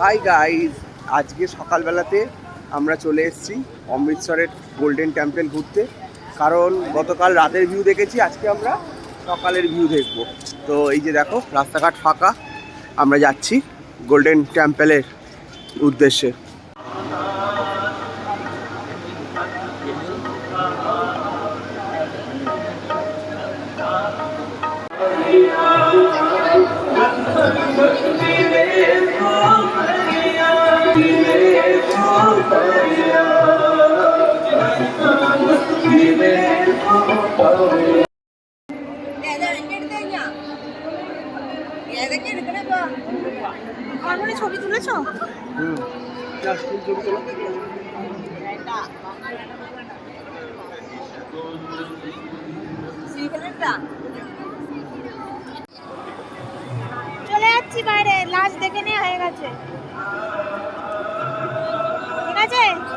Hi guys আজকে সকালবেলাতে আমরা চলে এসেছি অমৃতসরের গোল্ডেন টেম্পল ঘুরতে। কারণ গতকাল রাতের ভিউ দেখেছি, আজকে আমরা সকালের ভিউ দেখব। তো এই যে দেখো, রাস্তাঘাট ফাঁকা, আমরা যাচ্ছি গোল্ডেন টেম্পলের উদ্দেশ্যে। ഏതാ ছবি তুলেছো চলে যাচ্ছি বাইরে। লাস্ট দেখে নেওয়া হয়ে গেছে। Yeah.